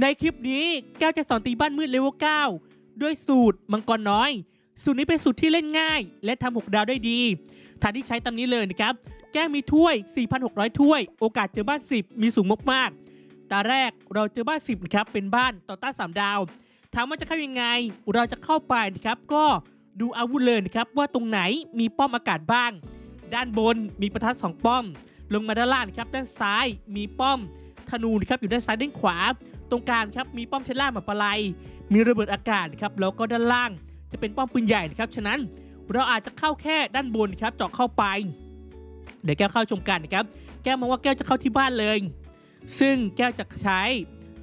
ในคลิปนี้แก้วจะสอนตีบ้านมืดเลเวล9ด้วยสูตรมังกรน้อย สูตรนี้เป็นสูตรที่เล่นง่าย และทำหกดาวได้ดี ฐานที่ใช้ตามนี้เลยนะครับ แก้วมีถ้วย 4,600 ถ้วย โอกาสเจอบ้าน 10 มีสูงมากๆตาแรกเราเจอบ้าน 10นะครับ เป็นบ้านต่อต้าน3ดาว ถามว่าจะเข้ายังไง เราจะเข้าไปนะครับ ก็ดูอาวุธเลยนะครับว่าตรงไหนมีป้อมอากาศบ้าง ด้านบนมีประทัดสองป้อม ลงมาด้านล่างนะครับ ด้านซ้ายมีป้อมธนูนะครับอยู่ด้านซ้ายด้านขวา ตรงกลางครับมีป้อมเชลล่าหมาปลายมีระเบิดอากาศครับแล้วก็ด้านล่างจะเป็นป้อมปืนใหญ่นะครับฉะนั้นเราอาจจะเข้าแค่ด้านบนครับเจาะเข้าไป เดี๋ยวแก้วเข้าชมกันนะครับ แก้วมองว่าแก้วจะเข้าที่บ้านเลย ซึ่งแก้วจะใช้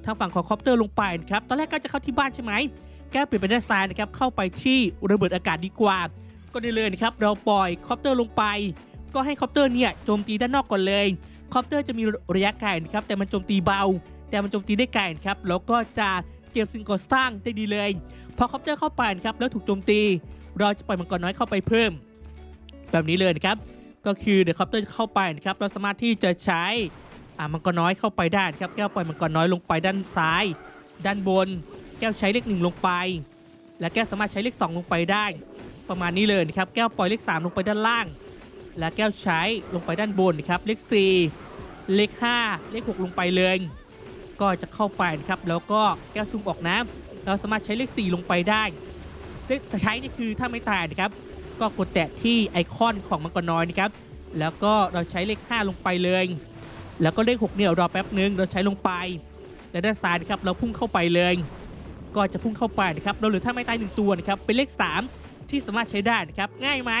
ทางฝั่งของคอปเตอร์ลงไปนะครับตอนแรกก็จะเข้าที่บ้านใช่ไหมแก้วเปลี่ยนไปด้านซ้ายนะครับเข้าไปที่ระเบิดอากาศดีกว่า ก็ได้เลยนะครับเราปล่อยคอปเตอร์ลงไป ก็ให้คอปเตอร์เนี่ยโจมตีด้านนอกก่อนเลยคอปเตอร์จะมีระยะไกลนะครับแต่มันโจมตีเบา แต่มันโจมตีได้ไกลครับแล้วก็จะเก็บสิ่งก่อสร้างได้ดีเลย พอคอปเตอร์เข้าไปครับแล้วถูกโจมตี เราจะปล่อยมังกรน้อยเข้าไปเพิ่ม แบบนี้เลยนะครับ ก็คือเดี๋ยวคอปเตอร์จะเข้าไปนะครับเราสามารถที่จะใช้มังกรน้อยเข้าไปได้ครับแก้วปล่อยมังกรน้อยลงไปด้านซ้าย ด้านบน แก้วใช้เลขหนึ่งลงไป และแก้วสามารถใช้เลขสองลงไปได้ ประมาณนี้เลยนะครับแก้วปล่อยเลขสามลงไปด้านล่าง และแก้วใช้ลงไปด้านบนนะครับเลขสี่เลขห้าเลขหกลงไปเลย ก็จะเข้าไปนะครับแล้วก็แก้วซูมออกนะเราสามารถใช้เลข 4 ลงไปได้เลขใช้นี่คือถ้าไม่ตายนะครับ ก็กดแตะที่ไอคอนของมังกรน้อยนะครับแล้วก็เราใช้เลข 5 ลงไปเลย แล้วก็เลข6เนี่ยรอแป๊บนึงเราใช้ลงไป และด้านซ้ายนะครับเราพุ่งเข้าไปเลย ก็จะพุ่งเข้าไปนะครับเราเหลือถ้าไม่ตายหนึ่งตัวนะครับเป็นเลข 3 ที่สามารถใช้ได้นะครับง่ายไหม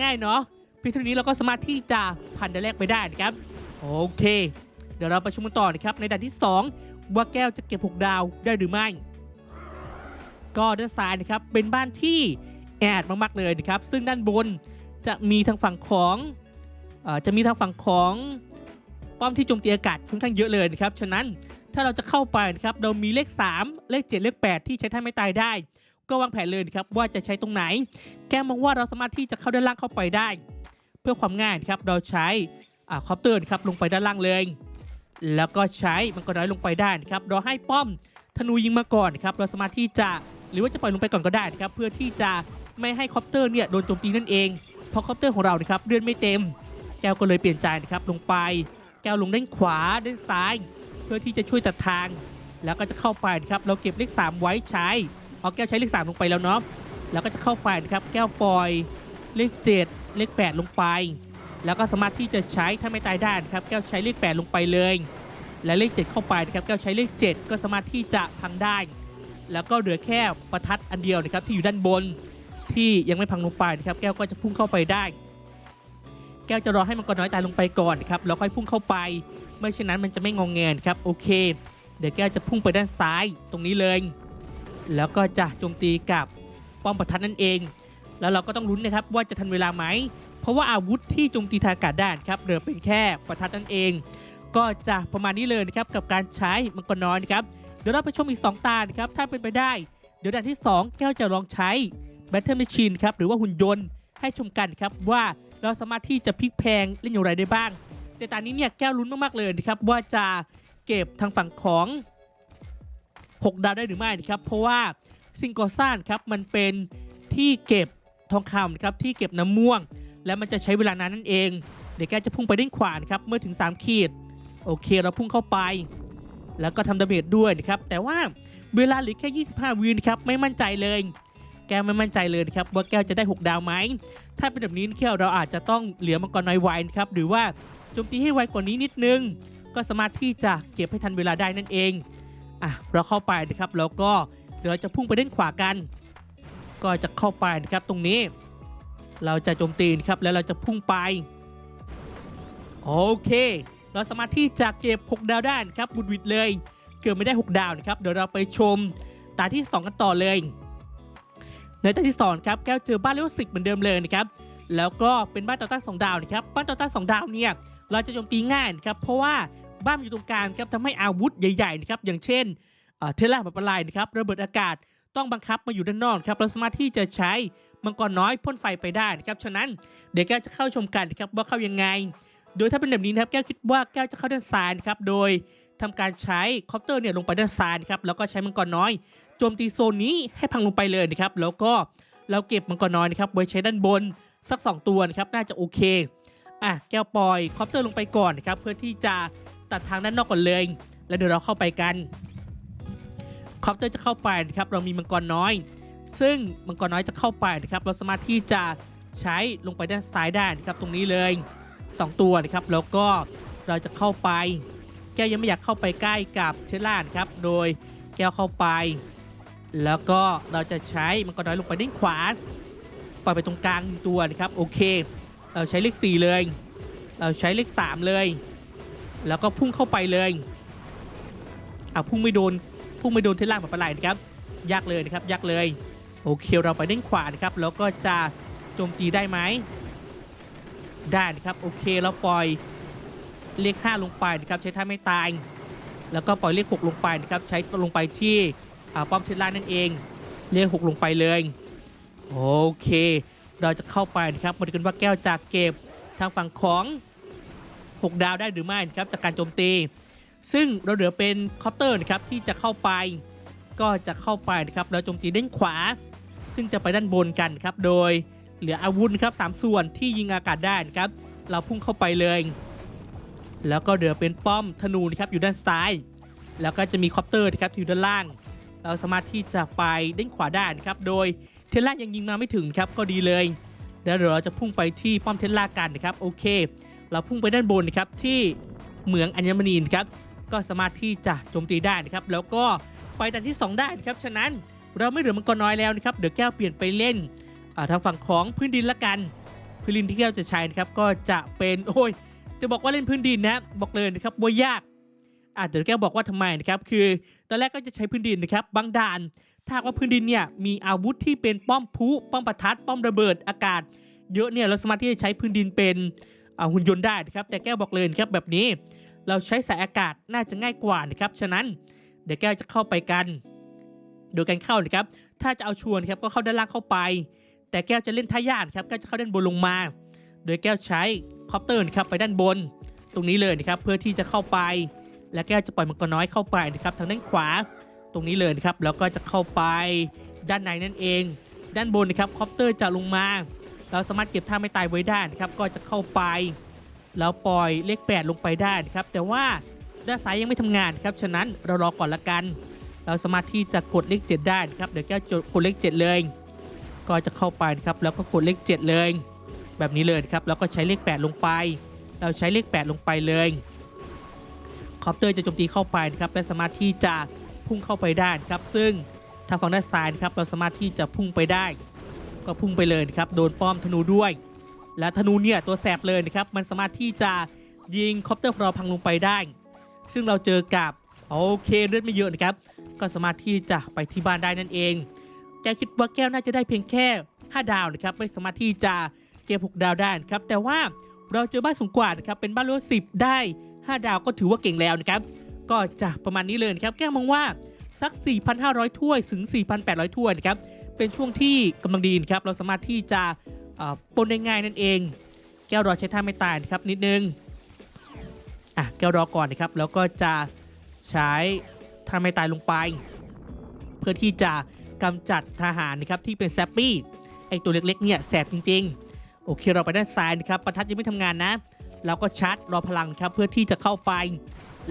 ง่ายเนาะเพียงเท่านี้เราก็สามารถที่จะผ่านด่านแรกไปได้นะครับโอเค เดี๋ยวเราไปชมกันต่อนะครับในด่านที่ 2 ว่าแก้วจะเก็บ 6 ดาวได้หรือไม่ ก็ด้านซ้ายนะครับเป็นบ้านที่แอดมากๆเลยนะครับ ซึ่งด้านบนจะมีทางฝั่งของอจะมีทางฝั่งของป้อมที่โจมตีอากาศค่อนข้างเยอะเลยนะครับ ฉะนั้นถ้าเราจะเข้าไปนะครับเรามีเลข 3 เลข 7 เลข 8 ที่ใช้ท่าไม่ตายได้ ก็วางแผนเลยนะครับว่าจะใช้ตรงไหน แก้มองว่าเราสามารถที่จะเข้าด้านล่างเข้าไปได้ เพื่อความง่ายนะครับเราใช้อคอปเตอร์นครับลงไปด้านล่างเลย แล้วก็ใช้มันก็น้อยลงไปได้นะครับเราให้ป้อมธนูยิงมาก่อนครับเราสามารถที่จะหรือว่าจะปล่อยลงไปก่อนก็ได้นะครับเพื่อที่จะไม่ให้คอปเตอร์เนี่ยโดนโจมตีนั่นเองเพราะคอปเตอร์ของเรานะครับเลื่อนไม่เต็ม แก้วก็เลยเปลี่ยนใจนะครับลงไป แก้วลงด้านขวาด้านซ้าย เพื่อที่จะช่วยตัดทาง แล้วก็จะเข้าไปนะครับเราเก็บเลข 3 ไว้ใช้เอาแก้วใช้เลข 3 ลงไปแล้วเนาะแล้วก็จะเข้าไปนะครับแก้วปล่อยเลข 7 เลข 8 ลงไป แล้วก็สามารถที่จะใช้ถ้าไม่ตายได้นะครับแก้วใช้เลข8ลงไปเลย และเลข 7 เข้าไปนะครับแก้วใช้เลข 7 ก็สามารถที่จะพังได้ แล้วก็เหลือแค่ประทัดอันเดียวนะครับที่อยู่ด้านบนที่ยังไม่พังลงไปนะครับแก้วก็จะพุ่งเข้าไปได้ แก้วจะรอให้มังกรน้อยตายลงไปก่อนนะครับแล้วค่อยพุ่งเข้าไปไม่เช่นนั้นมันจะไม่งองแงนครับโอเค เดี๋ยวแก้วจะพุ่งไปด้านซ้ายตรงนี้เลย แล้วก็จะโจมตีกับป้อมประทัดนั่นเอง แล้วเราก็ต้องลุ้นนะครับว่าจะทันเวลาไหม เพราะว่าอาวุธที่โจมตีทางอากาศได้นครับเหลือเป็นแค่ประทัดนั่นเอง ก็จะประมาณนี้เลยนะครับกับการใช้มังกรน้อยนะครับเดี๋ยวเราไปชมอีก 2 ตานะครับถ้าเป็นไปได้ เดี๋ยวด่านที่ 2 แก้วจะลองใช้ Battle Machine ครับหรือว่าหุ่นยนต์ให้ชมกันครับว่าเราสามารถที่จะพลิกแพงเล่นอย่างไรได้บ้าง แต่ตอนนี้เนี่ยแก้วลุ้นมากๆเลยนะครับว่าจะเก็บทางฝั่งของ 6 ดาวได้หรือไม่นะครับเพราะว่าซิงโกซ่านครับมันเป็นที่เก็บทองคำนะครับที่เก็บน้ำม่วง และมันจะใช้เวลานานนั่นเอง เดี๋ยวแกจะพุ่งไปด้านขวานะครับเมื่อถึง 3 ขีด โอเคเราพุ่งเข้าไป แล้วก็ทำดาเมจด้วยนะครับ แต่ว่าเวลาเหลือแค่ 25 วินครับไม่มั่นใจเลย แก้วไม่มั่นใจเลยนะครับว่าแก้วจะได้ 6 ดาวไหม ถ้าเป็นแบบนี้แก้วเราอาจจะต้องเหลือมังกรน้อยไวนะครับหรือว่าโจมตีให้ไวกว่านี้นิดนึง ก็สามารถที่จะเก็บให้ทันเวลาได้นั่นเองอะเราเข้าไปนะครับแล้วก็เดี๋ยวเราจะพุ่งไปด้านขวากัน ก็จะเข้าไปนะครับตรงนี้ เราจะโจมตีครับแล้วเราจะพุ่งไป โอเค เราสามารถที่จะเก็บ 6 ดาวได้ครับบุดวิดเลย เกือบไม่ได้ 6 ดาวนะครับเดี๋ยวเราไปชมตาที่ 2 กันต่อเลย ในตาที่2ครับแก้วเจอบ้านเลเวลสิเหมือนเดิมเลยนะครับแล้วก็เป็นบ้านต่อต้านสองดาวนะครับบ้านต่อต้านสองดาวเนี่ยเราจะโจมตีง่ายนะครับเพราะว่าบ้านอยู่ตรงกลางครับทำให้อาวุธใหญ่ๆนะครับอย่างเช่นเอ่อเทเลาแบบอะไรนะครับระเบิดอากาศต้องบังคับมาอยู่ด้านนอกครับเราสามารถที่จะใช้ มังกรน้อยพ่นไฟไปได้นะครับฉะนั้นเดี๋ยวแก้วจะเข้าชมกันนะครับว่าเข้ายังไง โดยถ้าเป็นแบบนี้นะครับแก้วคิดว่าแก้วจะเข้าด้านซ้ายนะครับโดยทำการใช้คอปเตอร์เนี่ยลงไปด้านซ้ายนะครับแล้วก็ใช้มังกรน้อยโจมตีโซนนี้ให้พังลงไปเลยนะครับแล้วก็เราเก็บมังกรน้อยนะครับไว้ใช้ด้านบนสัก 2 ตัวนะครับน่าจะโอเคอะแก้วปล่อยคอปเตอร์ลงไปก่อนนะครับเพื่อที่จะตัดทางด้านนอกก่อนเลย แล้วเดี๋ยวเราเข้าไปกันคอปเตอร์จะเข้าไปนะครับเรามีมังกรน้อย ซึ่งมังกรน้อยจะเข้าไปนะครับเราสามารถที่จะใช้ลงไปด้านซ้ายได้นะครับตรงนี้เลย 2 ตัวนะครับแล้วก็เราจะเข้าไป แก้วยังไม่อยากเข้าไปใกล้กับเทสลานะครับโดยแก้วเข้าไป แล้วก็เราจะใช้มังกรน้อยลงไปด้านขวาปล่อยไปตรงกลางหนึ่งตัวนะครับโอเค เราใช้เลข 4 เลย เราใช้เลข 3 เลย แล้วก็พุ่งเข้าไปเลยอะพุ่งไม่โดนพุ่งไม่โดนเทสลาแบบปลาไหลนะครับยากเลยนะครับยากเลย โอเคเราไปด้านขวานะครับแล้วก็จะโจมตีได้ไหมได้นะครับโอเคเราปล่อยเลข 5 ลงไปนะครับใช้ท่าไม่ตาย แล้วก็ปล่อยเลข 6 ลงไปนะครับใช้ลงไปที่ป้อมเทสลานั่นเอง เลข 6 ลงไปเลยโอเค เราจะเข้าไปนะครับมาดูกันว่าแก้วจากเก็บทางฝั่งของ 6 ดาวได้หรือไม่นะครับจากการโจมตี ซึ่งเราเหลือเป็นคอปเตอร์นะครับที่จะเข้าไป ก็จะเข้าไปนะครับแล้วโจมตีด้านขวา ซึ่งจะไปด้านบนกันครับโดยเหลืออาวุธครับสามส่วนที่ยิงอากาศได้นะครับ เราพุ่งเข้าไปเลย แล้วก็เหลือเป็นป้อมธนูนะครับอยู่ด้านซ้าย แล้วก็จะมีคอปเตอร์นะครับอยู่ด้านล่าง เราสามารถที่จะไปด้านขวาได้นะครับ โดยเทสลายังยิงมาไม่ถึงครับก็ดีเลยเดี๋ยวเราจะพุ่งไปที่ป้อมเทสลากันนะครับโอเค เราพุ่งไปด้านบนนะครับที่เหมืองอัญมณีนะครับก็สามารถที่จะโจมตีได้นะครับ แล้วก็ไปด่านที่ 2 ได้นะครับฉะนั้น เราไม่เหลือมังกรน้อยแล้วนะครับเดี๋ยวแก้วเปลี่ยนไปเล่นทางฝั่งของพื้นดินละกันพื้นดินที่แก้วจะใช้นะครับก็จะเป็นโอ้ยจะบอกว่าเล่นพื้นดินนะบอกเลยนะครับว่ายากอะเดี๋ยวแก้วบอกว่าทำไมนะครับคือตอนแรกก็จะใช้พื้นดินนะครับบางด่าน ถ้าว่าพื้นดินเนี่ยมีอาวุธที่เป็นป้อมพุป้อมประทัดป้อมระเบิดอากาศ เยอะเนี่ยเราสามารถที่จะใช้พื้นดินเป็นหุ่นยนต์ได้นะครับแต่แก้วบอกเลยนะครับแบบนี้ เราใช้สายอากาศน่าจะง่ายกว่านะครับฉะนั้นเดี๋ยวแก้วจะเข้าไปกัน โดยการเข้านะครับถ้าจะเอาชวนครับก็เข้าด้านล่างเข้าไป แต่แก้วจะเล่นท่ายากครับก็จะเข้าด้านบนลงมา โดยแก้วใช้คอปเตอร์นะครับไปด้านบน ตรงนี้เลยนะครับเพื่อที่จะเข้าไป และแก้วจะปล่อยมังกรน้อยเข้าไปนะครับทางด้านขวาตรงนี้เลยนะครับแล้วก็จะเข้าไปด้านในนั่นเอง ด้านบนนะครับคอปเตอร์จะลงมา เราสามารถเก็บท่าไม่ตายไว้ได้นะครับก็จะเข้าไปแล้วปล่อยเลข 8 ลงไปได้นะครับแต่ว่าด้านซ้ายยังไม่ทำงานครับฉะนั้นเรารอก่อนละกัน เราสามารถที่จะกดเลข7ได้นะครับเดี๋ยวแก้วจะกดเลข7เลย ก็จะเข้าไปนะครับแล้วก็กดเลข7เลย แบบนี้เลยครับแล้วก็ใช้เลข 8 ลงไป เราใช้เลข 8 ลงไปเลยคอปเตอร์จะโจมตีเข้าไปนะครับและสามารถที่จะพุ่งเข้าไปได้ครับ ซึ่งทางฝั่งด้านซ้ายนะครับเราสามารถที่จะพุ่งไปได้ ก็พุ่งไปเลยครับโดนป้อมธนูด้วย และธนูเนี่ยตัวแสบเลยนะครับมันสามารถที่จะยิงคอปเตอร์ของเราพังลงไปได้ ซึ่งเราเจอกับโอเคเลือดไม่เยอะนะครับ ก็สามารถที่จะไปที่บ้านได้นั่นเอง แกคิดว่าแก้วน่าจะได้เพียงแค่ 5 ดาวนะครับไม่สามารถที่จะเก็บ6ดาวได้ครับแต่ว่าเราเจอบ้านสูงกว่านะครับเป็นบ้านรั้วสิบได้ 5 ดาวก็ถือว่าเก่งแล้วนะครับก็จะประมาณนี้เลยนะครับแก้วมองว่าสัก 4,500 ถ้วยถึง 4,800 ถ้วยนะครับเป็นช่วงที่กำลังดีนะครับเราสามารถที่จะปนได้ง่ายนั่นเอง แก้วรอใช้ท่าไม่ตายนะครับนิดนึงอะแก้วรอก่อนนะครับแล้วก็จะใช้ ท่าไม่ตายลงไป เพื่อที่จะกำจัดทหารนะครับที่เป็นแซปปี้ไอตัวเล็กๆเนี่ยแสบจริง ๆ โอเคเราไปด้านซ้ายนะครับประทัดยังไม่ทำงานนะเราก็ชาร์จรอพลังครับเพื่อที่จะเข้าไป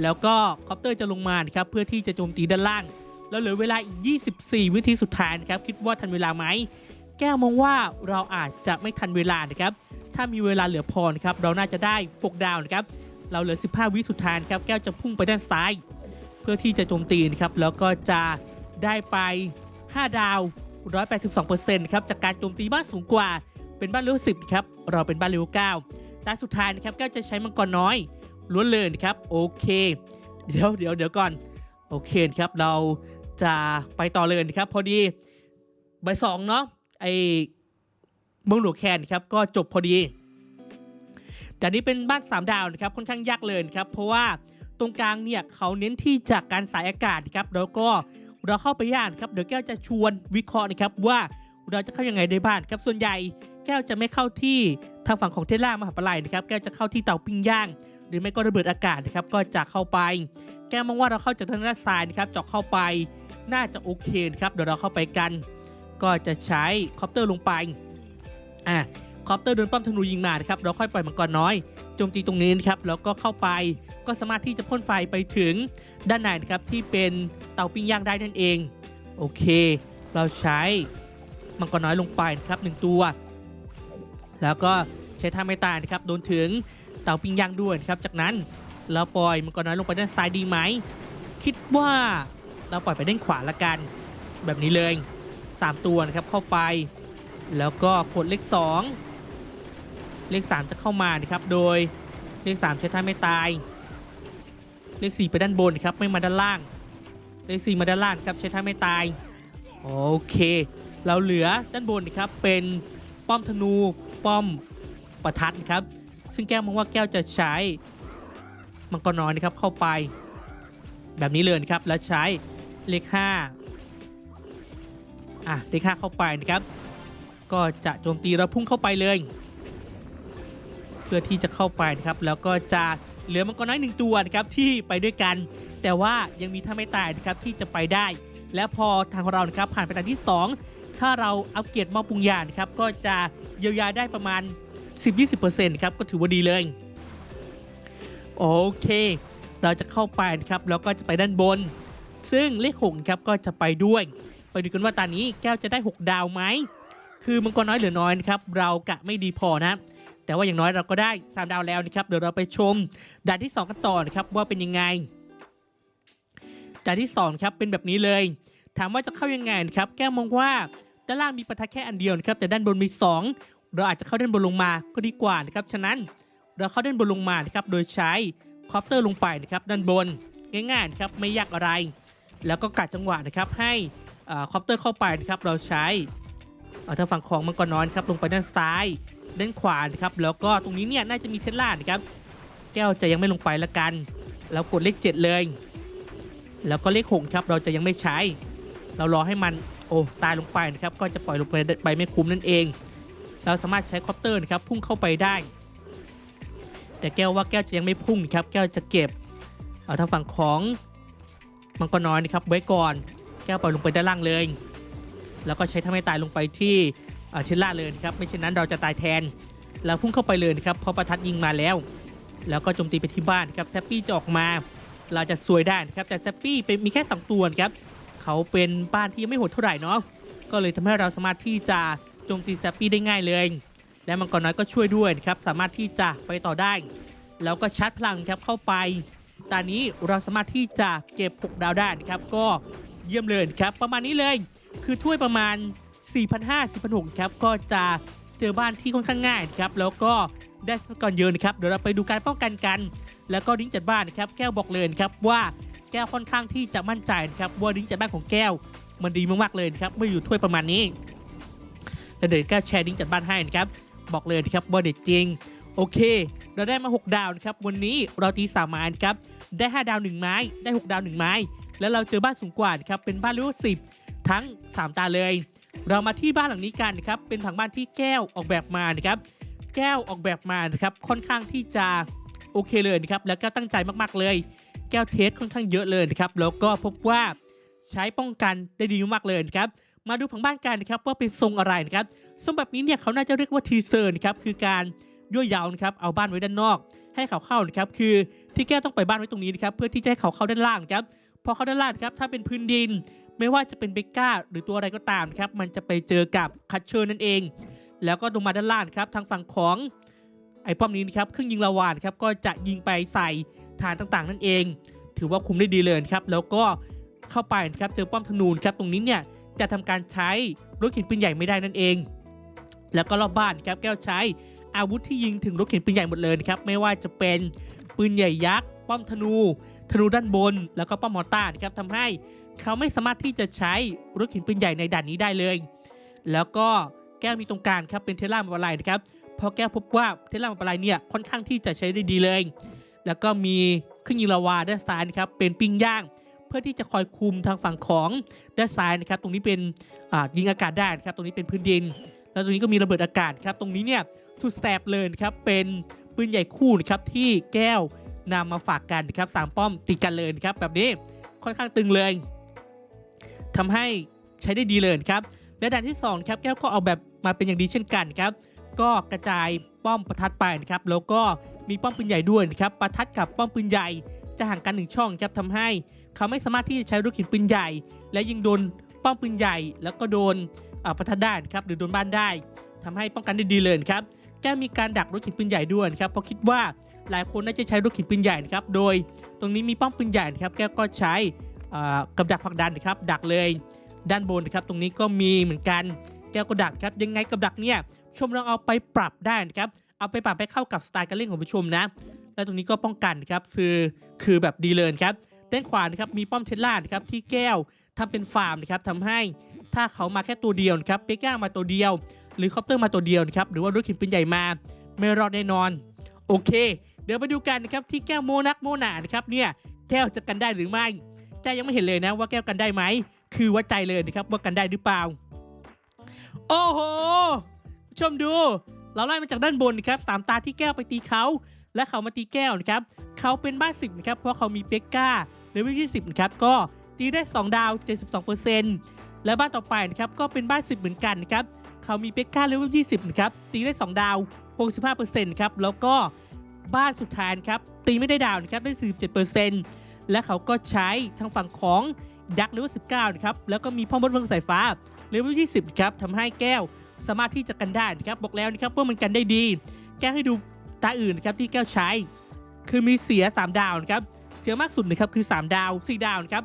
แล้วก็คอปเตอร์จะลงมานครับเพื่อที่จะโจมตีด้านล่าง แล้วเหลือเวลาอีก 24 วินาทีสุดท้ายนะครับคิดว่าทันเวลาไหมแก้วมองว่าเราอาจจะไม่ทันเวลานะครับถ้ามีเวลาเหลือพอนะครับเราน่าจะได้6ดาวนะครับเราเหลือ 15 วิสุดท้ายครับแก้วจะพุ่งไปด้านซ้าย เพื่อที่จะโจมตีนะครับแล้วก็จะได้ไป 5 ดาว 182%ครับจากการโจมตีบ้านสูงกว่าเป็นบ้านเลเวล10ครับเราเป็นบ้านเลเวล9แต่สุดท้ายนะครับก็จะใช้มังกรน้อยล้วนเลยนะครับโอเค เดี๋ยวเดี๋ยวเดี๋ยวก่อนโอเคครับเราจะไปต่อเลยนะครับ พอดีใบสองเนาะไอเมืองหลวงแคนครับก็จบพอดีแต่นี้เป็นบ้าน 3 ดาวนะครับค่อนข้างยากเลยนะครับเพราะว่า ตรงกลางเนี่ยเขาเน้นที่จากการสายอากาศครับแล้วก็เราเข้าไปย่านครับเดี๋ยวแก้วจะชวนวิเคราะห์นะครับว่าเราจะเข้ายังไงได้บ้างครับส่วนใหญ่ แก้วจะไม่เข้าที่ทางฝั่งของเทสลามหาปลายนะครับแก้วจะเข้าที่เตาปิ้งย่าง หรือไม่ก็ระเบิดอากาศนะครับก็จะเข้าไป แก้วมองว่าเราเข้าจากทางด้านซ้ายนะครับเจาะเข้าไปน่าจะโอเคครับเดี๋ยวเราเข้าไปกัน ก็จะใช้คอปเตอร์ลงไปอะ คอปเตอร์โดนป้อมธนูยิงมานะครับเราค่อยปล่อยมังกรน้อยโจมตีตรงนี้นะครับแล้วก็เข้าไปก็สามารถที่จะพ่นไฟไปถึงด้านในนะครับที่เป็นเตาปิ้งย่างได้นั่นเอง โอเค เราใช้มังกรน้อยลงไปนะครับหนึ่งตัว แล้วก็ใช้ท่าไม่ตายนะครับโดนถึงเตาปิ้งย่างด้วยนะครับจากนั้นเราปล่อยมังกรน้อยลงไปด้านซ้ายดีไหม คิดว่าเราปล่อยไปด้านขวาละกัน แบบนี้เลย 3 ตัวนะครับเข้าไป แล้วก็กดเลข2 เลข 3 จะเข้ามานะครับโดยเลข 3 ใช้ท่าไม่ตาย เลข 4 ไปด้านบนครับไม่มาด้านล่าง เลข 4 มาด้านล่างครับใช้ท่าไม่ตายโอเค เราเหลือด้านบนนะครับเป็นป้อมธนูป้อมประทัดครับ ซึ่งแก้วมองว่าแก้วจะใช้มังกรน้อยนะครับเข้าไป แบบนี้เลยนะครับแล้วใช้เลข5อะเลข5เข้าไปนะครับ ก็จะโจมตีเราพุ่งเข้าไปเลย พื่อที่จะเข้าไปนะครับแล้วก็จะเหลือมังกรน้อยหนึ่งตัวนะครับที่ไปด้วยกัน แต่ว่ายังมีท่าไม่ตายนะครับที่จะไปได้ และพอทางของเรานะครับผ่านไปด่านที่ 2 ถ้าเราอัปเกรดมอปุงยานครับก็จะเยียวยาได้ประมาณ 10-20%ครับก็ถือว่าดีเลย โอเค เราจะเข้าไปนะครับแล้วก็จะไปด้านบน ซึ่งเลขหกครับก็จะไปด้วย ไปดูกันว่าตอนนี้แก้วจะได้ 6 ดาวไหมคือมังกรน้อยเหลือน้อยนะครับเรากะไม่ดีพอนะ แต่ว่าอย่างน้อยเราก็ได้ 3 ดาวแล้วนะครับ เดี๋ยวเราไปชมด่านที่ 2 กันต่อนะครับว่าเป็นยังไงด่านที่2ครับเป็นแบบนี้เลย ถามว่าจะเข้ายังไงนะครับ แก้มองว่าด้านล่างมีประทัดแค่อันเดียวนะครับแต่ด้านบนมี 2 เราอาจจะเข้าด้านบนลงมาก็ดีกว่านะครับฉะนั้นเราเข้าด้านบนลงมานะครับโดยใช้คอปเตอร์ลงไปนะครับด้านบนง่ายๆครับไม่ยากอะไร แล้วก็กัดจังหวะนะครับให้อคอปเตอร์เข้าไปนะครับเราใช้เอ่อทางฝั่งของมังกรน้อยครับลงไปด้านซ้าย ด้านขวานะครับแล้วก็ตรงนี้เนี่ยน่าจะมีเทสลานะครับแก้วจะยังไม่ลงไปละกันแล้วกดเลข 7 เลย แล้วก็เลข6ครับเราจะยังไม่ใช้ เรารอให้มันโอ้ตายลงไปนะครับก็จะปล่อยลงไปไปไม่คุ้มนั่นเอง เราสามารถใช้คอปเตอร์นะครับพุ่งเข้าไปได้ แต่แก้วว่าแก้วจะยังไม่พุ่งครับแก้วจะเก็บเอาทางฝั่งของมังกรน้อยนะครับไว้ก่อน แก้วปล่อยลงไปด้านล่างเลย แล้วก็ใช้ทำให้ตายลงไปที่ เอ่อเทสลาเลยนะครับไม่เช่นนั้นเราจะตายแทน เราพุ่งเข้าไปเลยนะครับเพราะประทัดยิงมาแล้ว แล้วก็โจมตีไปที่บ้านครับแซปปี้จะออกมา เราจะซวยได้นะครับแต่แซปปี้เป็นมีแค่2ตัวครับเขาเป็นบ้านที่ยังไม่โหดเท่าไหร่เนาะก็เลยทำให้เราสามารถที่จะโจมตีแซปปี้ได้ง่ายเลย และมังกรน้อยก็ช่วยด้วยนะครับสามารถที่จะไปต่อได้ แล้วก็ชาร์จพลังครับเข้าไปตอนนี้เราสามารถที่จะเก็บ 6 ดาวได้นะครับ ก็เยี่ยมเลยครับ ประมาณนี้เลย คือถ้วยประมาณ 4,500 4,600ครับก็จะเจอบ้านที่ค่อนข้างง่ายนะครับแล้วก็ได้ทรัพยากรเยอะนะครับเดี๋ยวเราไปดูการป้องกันกัน แล้วก็ดิ้งจัดบ้านนะครับแก้วบอกเลยนะครับว่าแก้วค่อนข้างที่จะมั่นใจนะครับว่าดิ้งจัดบ้านของแก้วมันดีมากๆเลยนะครับเมื่ออยู่ถ้วยประมาณนี้แล้วเดี๋ยวแก้วแชร์ดิ้งจัดบ้านให้นะครับบอกเลยนะครับว่าเด็ดจริงโอเค เราได้มา 6 ดาวนะครับวันนี้เราตีสามไม้ครับได้ 5 ดาว 1 ไม้ ได้ 6 ดาว 1 ไม้ แล้วเราเจอบ้านสูงกว่านะครับเป็นบ้านเลเวล10 ทั้ง 3 ตาเลย เรามาที่บ้านหลังนี้กันนะครับ เป็นผังบ้านที่แก้วออกแบบมานะครับ แก้วออกแบบมานะครับ ค่อนข้างที่จะโอเคเลยนะครับ แล้วก็ตั้งใจมากๆเลย แก้วเทสค่อนข้างเยอะเลยนะครับ แล้วก็พบว่าใช้ป้องกันได้ดีมากๆเลยนะครับ มาดูผังบ้านกันนะครับว่าเป็นทรงอะไรนะครับ ทรงแบบนี้เนี่ยเขาน่าจะเรียกว่าทีเซอร์นะครับ คือการยั่วยาวนะครับ เอาบ้านไว้ด้านนอก ให้เขาเข้านะครับ คือที่แก้วต้องไปบ้านไว้ตรงนี้นะครับ เพื่อที่จะให้เขาเข้าด้านล่างครับ พอเข้าด้านล่างครับ ถ้าเป็นพื้นดิน ไม่ว่าจะเป็นเบก้าหรือตัวอะไรก็ตามครับ มันจะไปเจอกับคัตเชอร์นั่นเอง แล้วก็ลงมาด้านล่างครับ ทางฝั่งของไอ้ป้อมนี้นะครับเครื่องยิงลาวานครับก็จะยิงไปใส่ฐานต่างๆ นั่นเอง ถือว่าคุมได้ดีเลยครับ แล้วก็เข้าไปนะครับเจอป้อมธนูนครับตรงนี้เนี่ยจะทำการใช้รถเข็นปืนใหญ่ไม่ได้นั่นเอง แล้วก็รอบบ้านครับแก้วใช้อาวุธที่ยิงถึงรถเข็นปืนใหญ่หมดเลยครับไม่ว่าจะเป็นปืนใหญ่ยักษ์ป้อมธนู ธนูด้านบน แล้วก็ป้อมมอร์ตาร์นครับทำให้ เขาไม่สามารถที่จะใช้รถเข็นปืนใหญ่ในด่านนี้ได้เลย แล้วก็แก้วมีตรงกลางครับเป็นเทสลามาบาลายนะครับเพราะแก้วพบว่าเทสลามาบาลายเนี่ยค่อนข้างที่จะใช้ได้ดีเลย แล้วก็มีเครื่องยิงลาวาด้านซ้ายนะครับเป็นปิ้งย่าง เพื่อที่จะคอยคุมทางฝั่งของด้านซ้ายนะครับ ตรงนี้เป็นยิงอากาศได้นะครับ ตรงนี้เป็นพื้นดิน แล้วตรงนี้ก็มีระเบิดอากาศครับ ตรงนี้เนี่ยสุดแสบเลยนะครับเป็นปืนใหญ่คู่นะครับที่แก้วนำมาฝากกันนะครับสามป้อมติดกันเลยนะครับแบบนี้ค่อนข้างตึงเลย ทำให้ใช้ได้ดีเลยครับและด่านที่2ครับแก้วก็เอาแบบมาเป็นอย่างดีเช่นกันครับ ก็กระจายป้อมประทัดไปนะครับแล้วก็มีป้อมปืนใหญ่ด้วยนะครับประทัดกับป้อมปืนใหญ่จะห่างกันหนึ่งช่องครับทำให้เขาไม่สามารถที่จะใช้รถเข็นปืนใหญ่ และยิงโดนป้อมปืนใหญ่ แล้วก็โดนประทัดได้นครับหรือโดนบ้านได้ทำให้ป้องกันได้ดีเลยครับแก้มีการดักรถเข็นปืนใหญ่ด้วยครับเพราะคิดว่าหลายคนน่าจะใช้รถเข็นปืนใหญ่นะครับโดยตรงนี้มีป้อมปืนใหญ่นะครับแก้วก็ใช้ กับดักผลักดันนะครับดักเลยด้านบนนะครับตรงนี้ก็มีเหมือนกันแก้วก็ดักครับยังไงกับดักเนี่ยชมลองเอาไปปรับได้นะครับเอาไปปรับให้เข้ากับสไตล์การเล่นของผู้ชมนะ และตรงนี้ก็ป้องกันนะครับคือคือแบบดีเลยนะครับด้านขวานะครับมีป้อมเทสลานะครับที่แก้วทำเป็นฟาร์มนะครับทำให้ถ้าเขามาแค่ตัวเดียวนะครับเปก้ามาตัวเดียว หรือคอปเตอร์มาตัวเดียวนะครับหรือว่ารถข็นปืนใหญ่มา ไม่รอดแน่นอน โอเค เดี๋ยวไปดูกันนะครับที่แก้วโมนักโมนานะครับเนี่ยแก้วจะกันได้หรือไม่ แต่ยังไม่เห็นเลยนะว่าแก้วกันได้ไหม คือวัดใจเลยนะครับว่ากันได้หรือเปล่า โอ้โหชมดู เราไล่มาจากด้านบนนะครับสามตาที่แก้วไปตีเขา และเขามาตีแก้วนะครับ เขาเป็นบ้านสิบนะครับ เพราะเขามีเปกก้าเลเวลที่สิบนะครับ ก็ตีได้ 2 ดาว 72%และบ้านต่อไปนะครับ ก็เป็นบ้าน10 เหมือนกันนะครับ เขามีเปกก้าเลเวล20 นะครับ ตีได้ 2 ดาว 65%นะครับ แล้วก็บ้านสุดท้ายครับ ตีไม่ได้ดาวนะครับ ได้ 47% และเขาก็ใช้ทางฝั่งของดักเลเวล19นะครับแล้วก็มีพ่อมดเมืองสายฟ้าเลเวล20ครับทำให้แก้วสามารถที่จะกันได้นะครับบอกแล้วนะครับว่ามันกันได้ดี แก้วให้ดูตาอื่นนะครับที่แก้วใช้ คือมีเสีย 3 ดาวนะครับเสียมากสุดนะครับคือ 3 ดาว 4 ดาวนะครับ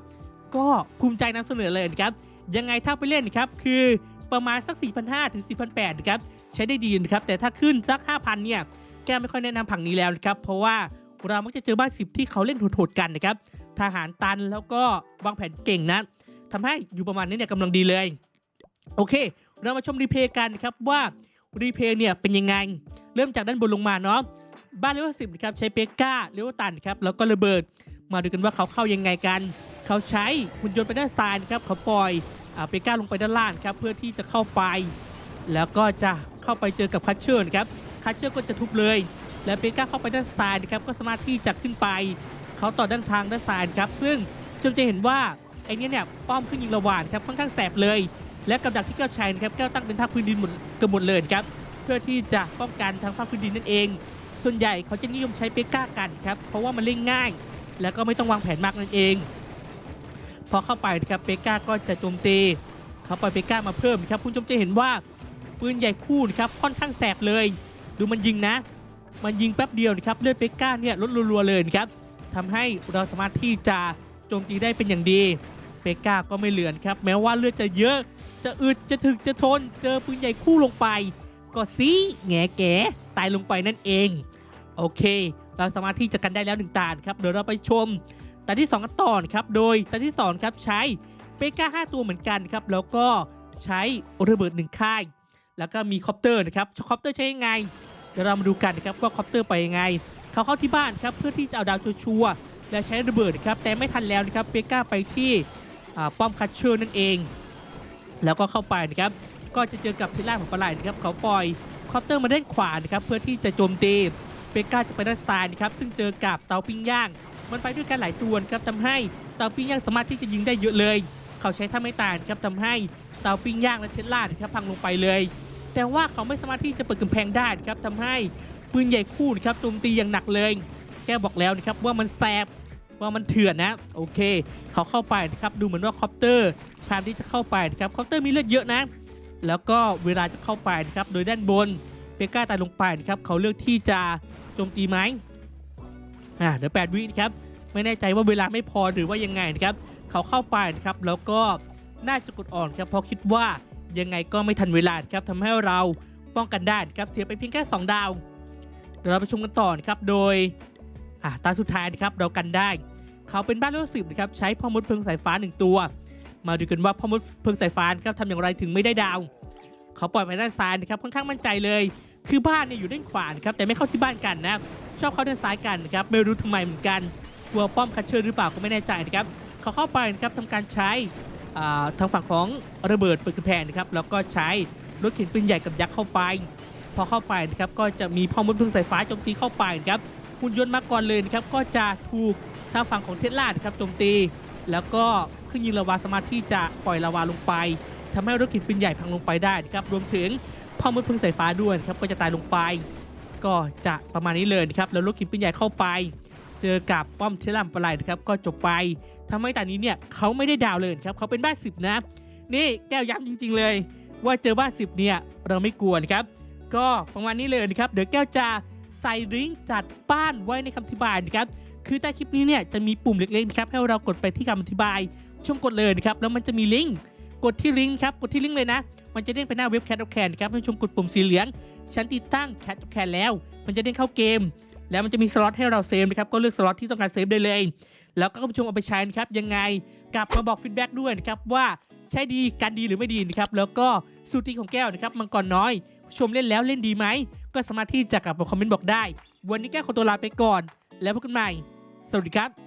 ก็ภูมิใจนำเสนอเลยนะครับยังไงถ้าไปเล่นนะครับคือประมาณสัก 4,500ถึง4,800นะครับใช้ได้ดีนะครับแต่ถ้าขึ้นสัก 5,000เนี่ยแก้วไม่ค่อยแนะนำผังนี้แล้วนะครับเพราะว่า เรามักจะเจอบ้านสิบที่เขาเล่นโหดๆกันนะครับ ทหารตันแล้วก็วางแผนเก่งนะทำให้อยู่ประมาณนี้เนี่ยกำลังดีเลย โอเค เรามาชมรีเพย์กันนะครับว่ารีเพย์เนี่ยเป็นยังไง เริ่มจากด้านบนลงมาเนาะบ้านเลเวลสิบนะครับใช้เปก้าเลเวลตันครับแล้วก็ระเบิด มาดูกันว่าเขาเข้ายังไงกัน เขาใช้หุ่นยนต์ไปด้านซ้ายนะครับเขาปล่อยเปก้าลงไปด้านล่างครับเพื่อที่จะเข้าไป แล้วก็จะเข้าไปเจอกับคัชเชอร์นะครับคัชเชอร์ก็จะทุบเลย และเปก้าเข้าไปด้านซ้ายนะครับก็สามารถที่จะขึ้นไปเขาต่อด้านทางด้านซ้ายครับซึ่งจมจะเห็นว่าไอ้นี้เนี่ยป้อมขึ้นยิงระหว่างครับค่อนข้างแสบเลย และกับดักที่แก้วใช้นะครับแก้วตั้งเป็นภาคพื้นดินหมดเกือบหมดเลยครับเพื่อที่จะป้องกันทางภาคพื้นดินนั่นเอง ส่วนใหญ่เขาจะนิยมใช้เปก้ากันครับเพราะว่ามันเล่นง่าย แล้วก็ไม่ต้องวางแผนมากนั่นเอง พอเข้าไปนะครับเปก้าก็จะโจมตีเขาปล่อยเปก้ามาเพิ่มครับคุณผู้ชมจะเห็นว่าปืนใหญ่คู่นะครับค่อนข้างแสบเลย ดูมันยิงนะ มันยิงแป๊บเดียวนะครับเลือดเปก้าเนี่ยลดรัวๆเลยครับทำให้เราสามารถที่จะโจมตีได้เป็นอย่างดีเปก้าก็ไม่เหลือนครับแม้ว่าเลือดจะเยอะจะอึดจะถึกจะทน เจอปืนใหญ่คู่ลงไป ก็ซีแงแกตายลงไปนั่นเอง โอเค เราสามารถที่จะกันได้แล้วหนึ่งตาครับเดี๋ยวเราไปชมตาที่2กันต่อนครับโดยตาที่2ครับใช้เปก้า5ตัวเหมือนกันครับแล้วก็ใช้ระเบิดหนึ่งค่าย แล้วก็มีคอปเตอร์นะครับคอปเตอร์ใช้ยังไง ดี๋ยวเรามาดูกันนะครับว่าคอปเตอร์ไปยังไง เขาเข้าที่บ้านครับเพื่อที่จะเอาดาวชัวร์และใช้ระเบิดนะครับแต่ไม่ทันแล้วนะครับเปก้าไปที่ป้อมคัชเชอร์นั่นเอง แล้วก็เข้าไปนะครับก็จะเจอกับพิล่าของปลาไหลนะครับเขาปล่อยคอปเตอร์มาด้านขวานะครับเพื่อที่จะโจมตีเปก้าจะไปด้านซ้ายนะครับซึ่งเจอกับเตาปิ้งย่าง มันไปด้วยกันหลายตัวนครับทำให้เตาปิ้งย่างสามารถที่จะยิงได้เยอะเลย เขาใช้ท่าไม่ตายครับทำให้เตาปิ้งย่างและเทสลาครับพังลงไปเลย แต่ว่าเขาไม่สามารถที่จะเปิดกำแพงได้ครับทำให้ปืนใหญ่คู่นะครับโจมตีอย่างหนักเลย แกบอกแล้วนะครับว่ามันแสบว่ามันเถื่อนนะโอเค เขาเข้าไปนะครับดูเหมือนว่าคอปเตอร์พยายามที่จะเข้าไปนะครับคอปเตอร์มีเลือดเยอะนะ แล้วก็เวลาจะเข้าไปนะครับโดยด้านบนเปก้าตายลงไปนะครับเขาเลือกที่จะโจมตีไหมอ่าเดี๋ยวแปดวินะครับไม่แน่ใจว่าเวลาไม่พอหรือว่ายังไงนะครับเขาเข้าไปนะครับแล้วก็น่าจะกดอ่อนครับเพราะคิดว่า ยังไงก็ไม่ทันเวลาครับทำให้เราป้องกันได้ครับเสียไปเพียงแค่ 2 ดาว เดี๋ยวเราไปชมกันต่อนครับโดยอ่าตาสุดท้ายนะครับเรากันได้ เขาเป็นบ้านเลเวลสิบนะครับใช้พ่อมดเพลิงสายฟ้าหนึ่งตัว มาดูกันว่าพ่อมดเพลิงสายฟ้าครับทำอย่างไรถึงไม่ได้ดาว เขาปล่อยไปด้านซ้ายนะครับค่อนข้างมั่นใจเลย คือบ้านเนี่ยอยู่ด้านขวานครับแต่ไม่เข้าที่บ้านกันนะชอบเข้าด้านซ้ายกันนะครับไม่รู้ทำไมเหมือนกันกลัวป้อมคัชเชอร์หรือเปล่าก็ไม่แน่ใจนะครับเขาเข้าไปนะครับทำการใช้ ทางฝั่งของระเบิดเปิดกำแพงนะครับแล้วก็ใช้รถเข็นปืนใหญ่กับยักษ์เข้าไป พอเข้าไปนะครับก็จะมีพ่อมดพลิงสายฟ้าโจมตีเข้าไปนะครับหุ่นยนต์มาก่อนเลยนะครับก็จะถูกทางฝั่งของเทสลาครับโจมตี แล้วก็เครื่องยิงลาวาสามารถที่จะปล่อยลาวาลงไปทำให้รถเข็นปืนใหญ่พังลงไปได้นะครับรวมถึงพ่อมดพึ่งสายฟ้าด้วยครับก็จะตายลงไป ก็จะประมาณนี้เลยนะครับแล้วรถเข็นปืนใหญ่เข้าไป เจอกับป้อมเทสลาปลายนะครับก็จบไป ทำให้ตอนนี้เนี่ยเขาไม่ได้ดาวเลยครับเขาเป็นบ้านสิบนะ นี่แก้วย้ำจริง ๆ เลย ว่าเจอบ้านสิบเนี่ยเราไม่กลัวนะครับก็ประมาณนี้เลยนะครับเดี๋ยวแก้วจะใส่ลิงก์จัดบ้านไว้ในคำอธิบายนะครับคือใต้คลิปนี้เนี่ยจะมีปุ่มเล็กๆครับให้เรากดไปที่คำอธิบายชมกดเลยนะครับแล้วมันจะมีลิงก์กดที่ลิงก์ครับกดที่ลิงก์เลยนะ มันจะเด้งไปหน้าเว็บแคทแคนครับให้ชมกดปุ่มสีเหลืองฉันติดตั้งแคทแคนแล้ว มันจะเด้งเข้าเกม แล้วมันจะมีสล็อตให้เราเซฟนะครับก็เลือกสล็อตที่ต้องการเซฟได้เลย แล้วก็คุณผู้ชมเอาไปใช้นะครับยังไงกลับมาบอกฟีดแบ็กด้วยนะครับว่าใช้ดีกันดีหรือไม่ดีนะครับแล้วก็สูตรีของแก้วนะครับมังกรน้อยผู้ชมเล่นแล้วเล่นดีไหม ก็สามารถที่จะกลับมาคอมเมนต์บอกได้ วันนี้แก้วขอตัวลาไปก่อน แล้วพบกันใหม่ สวัสดีครับ